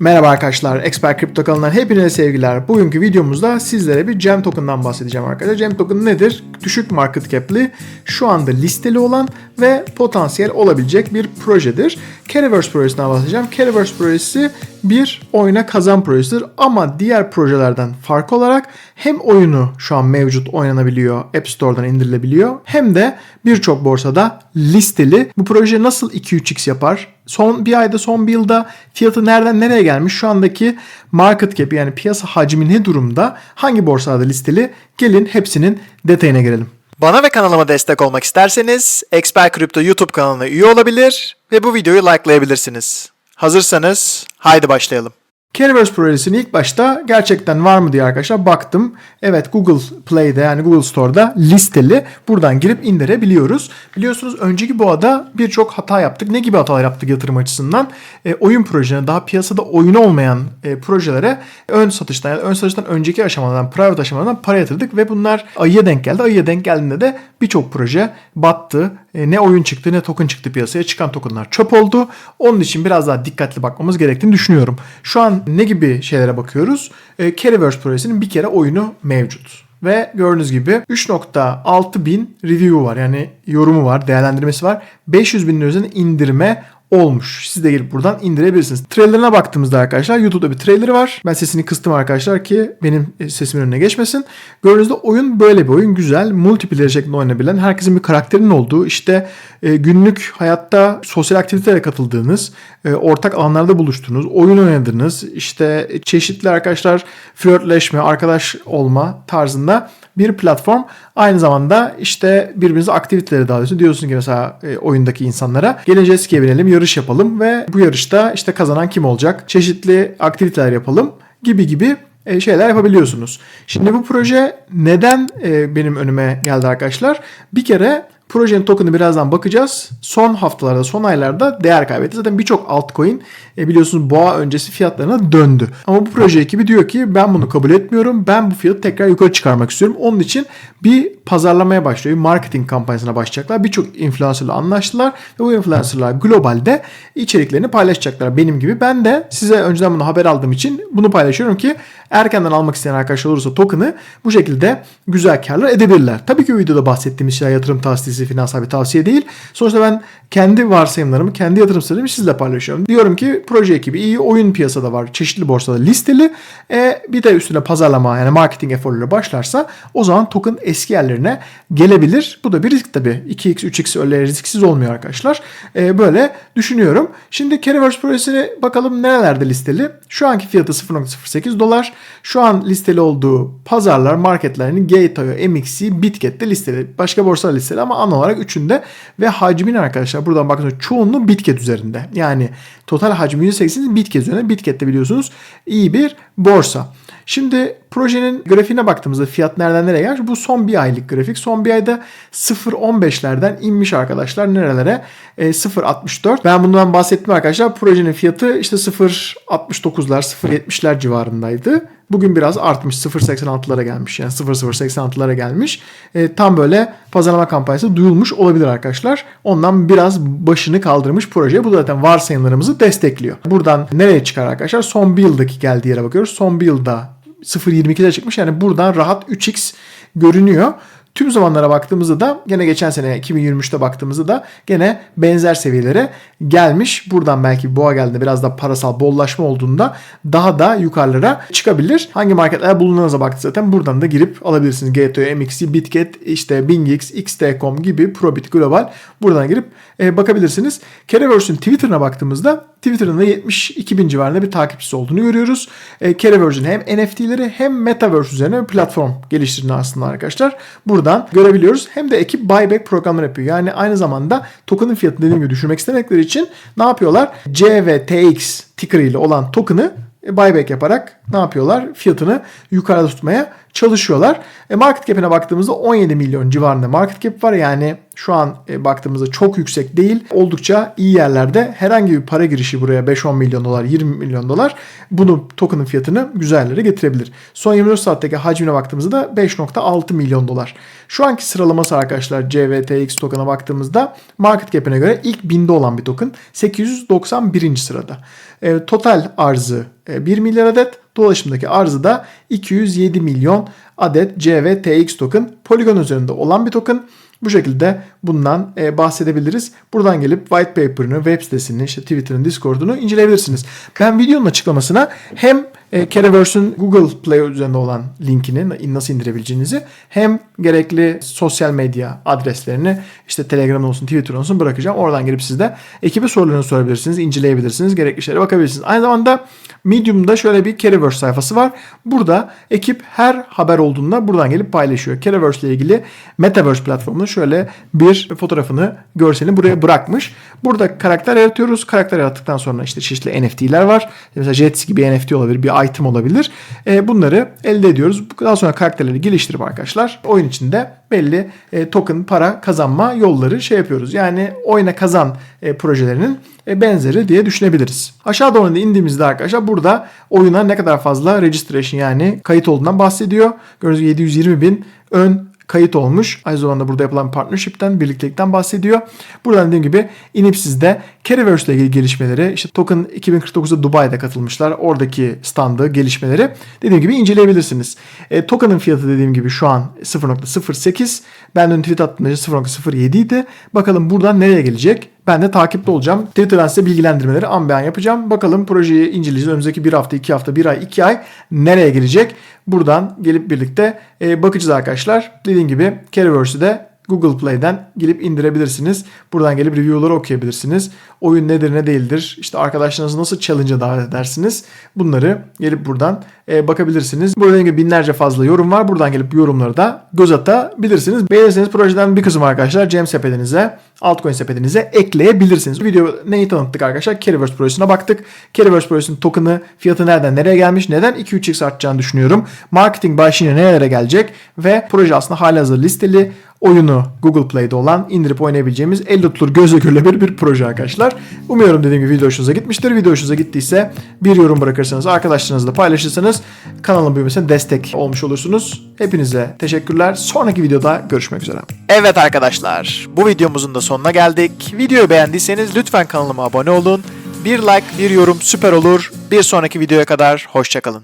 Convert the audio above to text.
Merhaba arkadaşlar, Expert Crypto kanalından hepinize sevgiler. Bugünkü videomuzda sizlere bir Gem Token'dan bahsedeceğim arkadaşlar. Gem Token nedir? Düşük market cap'li, şu anda listeli olan ve potansiyel olabilecek bir projedir. Carryverse projesinden bahsedeceğim. Carryverse projesi bir oyuna kazan projesidir ama diğer projelerden farklı olarak hem oyunu şu an mevcut oynanabiliyor, App Store'dan indirilebiliyor hem de birçok borsada listeli. Bu proje nasıl 2-3x yapar? Son bir ayda son bir yılda fiyatı nereden nereye gelmiş? Şu andaki market cap yani piyasa hacmi ne durumda? Hangi borsalarda listeli? Gelin hepsinin detayına girelim. Bana ve kanalıma destek olmak isterseniz Expert Crypto YouTube kanalına üye olabilir ve bu videoyu likelayabilirsiniz. Hazırsanız haydi başlayalım. Carryverse projesini ilk başta gerçekten var mı diye arkadaşlar baktım. Evet Google Play'de yani Google Store'da listeli. Buradan girip indirebiliyoruz. Biliyorsunuz önceki boğada birçok hata yaptık. Ne gibi hatalar yaptık yatırım açısından? E, oyun projelerine daha piyasada oyunu olmayan e, projelere ön satıştan yani ön satıştan önceki aşamalardan private aşamalardan para yatırdık ve bunlar ayıya denk geldi. Ayıya denk geldiğinde de birçok proje battı. E, ne oyun çıktı ne token çıktı piyasaya. Çıkan tokenlar çöp oldu. Onun için biraz daha dikkatli bakmamız gerektiğini düşünüyorum. Şu an ne gibi şeylere bakıyoruz? E, Carryverse projesinin bir kere oyunu mevcut. Ve gördüğünüz gibi 3.6 bin review var. Yani yorumu var, değerlendirmesi var. 500 bin üzerinde indirme olmuş. Siz de gelip buradan indirebilirsiniz. Trailerına baktığımızda arkadaşlar YouTube'da bir trailer var. Ben sesini kıstım arkadaşlar ki benim sesimin önüne geçmesin. Gördüğünüzde oyun böyle bir oyun. Güzel. Multiplayer şeklinde oynanabilen, herkesin bir karakterinin olduğu, işte e, günlük hayatta sosyal aktivitelere katıldığınız, e, ortak alanlarda buluştuğunuz, oyun oynadığınız, işte çeşitli arkadaşlar flörtleşme, arkadaş olma tarzında bir platform. Aynı zamanda işte birbirinize aktivitelere davet Diyorsun ki mesela e, oyundaki insanlara jet ski'ye binelim, yarış yapalım ve bu yarışta işte kazanan kim olacak? Çeşitli aktiviteler yapalım gibi gibi e, şeyler yapabiliyorsunuz. Şimdi bu proje neden e, benim önüme geldi arkadaşlar? Bir kere Projenin token'ı birazdan bakacağız. Son haftalarda, son aylarda değer kaybetti. Zaten birçok altcoin e, biliyorsunuz boğa öncesi fiyatlarına döndü. Ama bu proje ekibi diyor ki ben bunu kabul etmiyorum. Ben bu fiyatı tekrar yukarı çıkarmak istiyorum. Onun için bir pazarlamaya başlıyor. Marketing kampanyasına başlayacaklar. Birçok influencerla anlaştılar ve bu influencerlar globalde içeriklerini paylaşacaklar benim gibi. Ben de size önceden bunu haber aldığım için bunu paylaşıyorum ki erkenden almak isteyen arkadaşlar olursa token'ı bu şekilde güzel karlar edebilirler. Tabii ki videoda bahsettiğimiz şeyler yatırım tavsiyesi, finansal bir tavsiye değil. Sonuçta ben kendi varsayımlarımı, kendi yatırım strategimi sizle paylaşıyorum. Diyorum ki proje ekibi iyi, oyun piyasada var, çeşitli borsada listeli. E, bir de üstüne pazarlama yani marketing eforları başlarsa o zaman token eski yerlerine gelebilir. Bu da bir risk tabii. 2x, 3x öyle risksiz olmuyor arkadaşlar. E, böyle düşünüyorum. Şimdi Carryverse projesine bakalım nerelerde listeli. Şu anki fiyatı 0.08 dolar. Şu an listeli olduğu pazarlar, marketlerinin Gate.io, MXC, Bitget'te listeli. Başka borsalar listeli ama ana olarak üçünde ve hacmin arkadaşlar buradan bakıyorsunuz çoğunluğu Bitget üzerinde. Yani total hacmi %80'in Bitget üzerinde. Bitget'te biliyorsunuz iyi bir borsa. Şimdi projenin grafiğine baktığımızda fiyat nereden nereye gelmiş? Bu son bir aylık grafik. Son bir ayda 0.15'lerden inmiş arkadaşlar. Nerelere? E, 0.64. Ben bundan bahsettim arkadaşlar. Projenin fiyatı işte 0.69'lar, 0.70'ler civarındaydı. Bugün biraz artmış 0.86'lara gelmiş yani 0.086'lara gelmiş. E, tam böyle pazarlama kampanyası duyulmuş olabilir arkadaşlar. Ondan biraz başını kaldırmış proje. Bu zaten varsayımlarımızı destekliyor. Buradan nereye çıkar arkadaşlar? Son bir yıldaki geldiği yere bakıyoruz. Son bir yılda 0.22'de çıkmış. Yani buradan rahat 3x görünüyor. Tüm zamanlara baktığımızda da gene geçen sene 2023'te baktığımızda da gene benzer seviyelere gelmiş. Buradan belki boğa geldiğinde biraz da parasal bollaşma olduğunda daha da yukarılara çıkabilir. Hangi marketler bulunduğunuza baktı zaten buradan da girip alabilirsiniz. GTO, MXC, Bitget, işte BingX, XT.com gibi Probit Global buradan girip e, bakabilirsiniz. Carryverse'ün Twitter'ına baktığımızda Twitter'ın da 72 bin civarında bir takipçisi olduğunu görüyoruz. E, Carryverse'ün hem NFT'leri hem Metaverse üzerine bir platform geliştirdiğini aslında arkadaşlar. Buradan görebiliyoruz. Hem de ekip buyback programları yapıyor. Yani aynı zamanda token'ın fiyatını dediğim gibi düşürmek istemekleri için ne yapıyorlar? C ve TX ticker ile olan token'ı buyback yaparak ne yapıyorlar? Fiyatını yukarıda tutmaya çalışıyorlar. E market cap'ine baktığımızda 17 milyon civarında market cap var. Yani şu an e, baktığımızda çok yüksek değil. Oldukça iyi yerlerde herhangi bir para girişi buraya 5-10 milyon dolar, 20 milyon dolar bunu token'ın fiyatını güzel getirebilir. Son 24 saatteki hacmine baktığımızda da 5.6 milyon dolar. Şu anki sıralaması arkadaşlar CVTX token'a baktığımızda market cap'ine göre ilk binde olan bir token 891. sırada. E, total arzı e, 1 milyar adet, dolaşımdaki arzı da 207 milyon adet CVTX token. Polygon üzerinde olan bir token. Bu şekilde bundan e, bahsedebiliriz. Buradan gelip white paper'ını, web sitesini, işte Twitter'ın, Discord'unu inceleyebilirsiniz. Ben videonun açıklamasına hem e, Caraverse'ün Google Play üzerinde olan linkini nasıl indirebileceğinizi hem gerekli sosyal medya adreslerini işte Telegram olsun, Twitter olsun bırakacağım. Oradan gelip siz de ekibe sorularını sorabilirsiniz, inceleyebilirsiniz, gerekli şeylere bakabilirsiniz. Aynı zamanda Medium'da şöyle bir Caraverse sayfası var. Burada ekip her haber olduğunda buradan gelip paylaşıyor. Caraverse ile ilgili Metaverse platformunun şöyle bir fotoğrafını, görselini buraya bırakmış. Burada karakter yaratıyoruz. Karakter yarattıktan sonra işte çeşitli NFT'ler var. Mesela Jets gibi NFT olabilir, bir item olabilir. E, bunları elde ediyoruz. Daha sonra karakterleri geliştirip arkadaşlar oyun içinde belli e, token para kazanma yolları şey yapıyoruz. Yani oyna kazan e, projelerinin e, benzeri diye düşünebiliriz. Aşağı doğru da indiğimizde arkadaşlar burada oyuna ne kadar fazla registration yani kayıt olduğundan bahsediyor. Gördüğünüz gibi 720 bin ön kayıt olmuş. Aynı zamanda burada yapılan partnership'ten, birliktelikten bahsediyor. Buradan dediğim gibi inip sizde Carryverse ile ilgili gelişmeleri, işte Token 2049'da Dubai'de katılmışlar. Oradaki standı, gelişmeleri dediğim gibi inceleyebilirsiniz. E, token'ın fiyatı dediğim gibi şu an 0.08. Ben dün tweet attığımda 0.07 idi. Bakalım buradan nereye gelecek? Ben de takipte olacağım. Twitter'dan size bilgilendirmeleri an be an yapacağım. Bakalım projeyi inceleyeceğiz. Önümüzdeki bir hafta, iki hafta, bir ay, iki ay nereye gelecek? Buradan gelip birlikte e, bakacağız arkadaşlar. Dediğim gibi Carryverse'ü de Google Play'den gelip indirebilirsiniz. Buradan gelip review'ları okuyabilirsiniz. Oyun nedir ne değildir. İşte arkadaşlarınızı nasıl challenge'a davet edersiniz. Bunları gelip buradan e, bakabilirsiniz. Burada gibi binlerce fazla yorum var. Buradan gelip yorumları da göz atabilirsiniz. Beğenirseniz projeden bir kısım arkadaşlar Cem sepetinize, altcoin sepetinize ekleyebilirsiniz. Bu video neyi tanıttık arkadaşlar? Carryverse projesine baktık. Carryverse projesinin token'ı fiyatı nereden nereye gelmiş? Neden 2-3x artacağını düşünüyorum. Marketing başlığına nerelere gelecek? Ve proje aslında halihazırda listeli oyunu Google Play'de olan indirip oynayabileceğimiz elle tutulur gözle görülebilir bir proje arkadaşlar. Umuyorum dediğim gibi video hoşunuza gitmiştir. Video hoşunuza gittiyse bir yorum bırakırsanız, arkadaşlarınızla paylaşırsanız kanalın büyümesine destek olmuş olursunuz. Hepinize teşekkürler. Sonraki videoda görüşmek üzere. Evet arkadaşlar, bu videomuzun da sonuna geldik. Videoyu beğendiyseniz lütfen kanalıma abone olun. Bir like, bir yorum süper olur. Bir sonraki videoya kadar hoşçakalın.